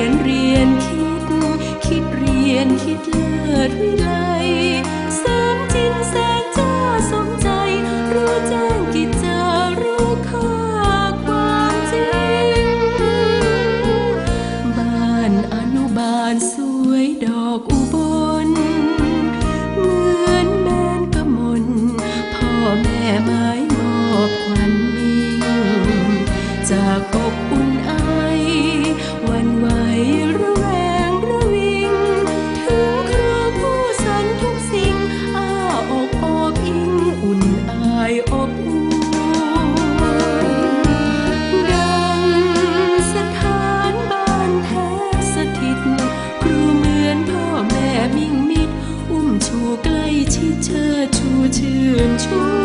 ียนเรียนคิด คิดเรียนคิดเลิศวิไลแสนจินแสนจ้าสมใจ รู้แจ้งกิจจารู้ค่าความจริง บ้านอนุบาลสวยดอกอุบล เหมือนแมนกระมลพ่อแม่ไม้มอบควันวิ่งจากอกอุ่น ที่เธอชูชื่นชู